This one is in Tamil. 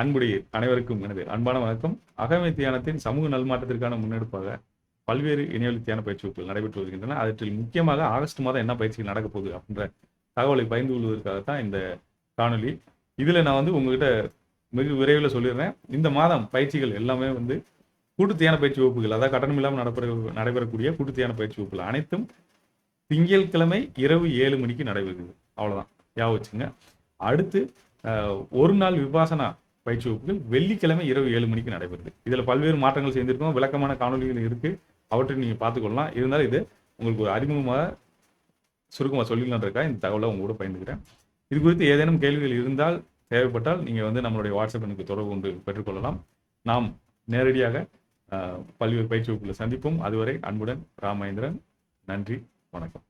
அன்புடைய அனைவருக்கும் எனது அன்பான வணக்கம். அகமை தியானத்தின் சமூக நல்மாற்றத்திற்கான முன்னெடுப்பாக பல்வேறு இணையவழி தியான பயிற்சி வகுப்புகள் நடைபெற்று வருகின்றன. அவற்றில் முக்கியமாக ஆகஸ்ட் மாதம் என்ன பயிற்சிகள் நடக்க போகுது அப்படின்ற தகவலை பகிர்ந்து கொள்வதற்காகத்தான் இந்த காணொளி. இதில் நான் வந்து உங்ககிட்ட மிக விரைவில் சொல்லிடுறேன். இந்த மாதம் பயிற்சிகள் எல்லாமே வந்து கூட்டு தியான பயிற்சி வகுப்புகள் அதாவது கட்டணம் இல்லாமல் நடைபெற நடைபெறக்கூடிய கூட்டு தியான பயிற்சி வகுப்புகள் அனைத்தும் திங்கட்கிழமை இரவு ஏழு மணிக்கு நடைபெறுது அவ்வளோதான் ஞாபகம் வச்சுங்க அடுத்து ஒரு நாள் விபாசனா பயிற்சி வகுப்புகள் வெள்ளிக்கிழமை இரவு ஏழு மணிக்கு நடைபெறுது. இதில் பல்வேறு மாற்றங்கள் செய்திருக்கோம். விளக்கமான காணொலிகள் இருக்குது அவற்றை நீங்கள் பார்த்துக்கொள்ளலாம். இருந்தாலும் இது உங்களுக்கு ஒரு அறிமுகமாக சுருக்கமாக சொல்லிடலாம் இந்த தகவலை உங்க கூட பயந்துக்கிறேன் இது குறித்து ஏதேனும் கேள்விகள் இருந்தால் தேவைப்பட்டால் நீங்கள் வந்து நம்மளுடைய வாட்ஸ்அப் எனக்கு தொடர்பு கொண்டு பெற்றுக்கொள்ளலாம். நாம் நேரடியாக பல்வேறு பயிற்சி வகுப்புகளை சந்திப்போம். அதுவரை அன்புடன் ராமேந்திரன். நன்றி. வணக்கம்.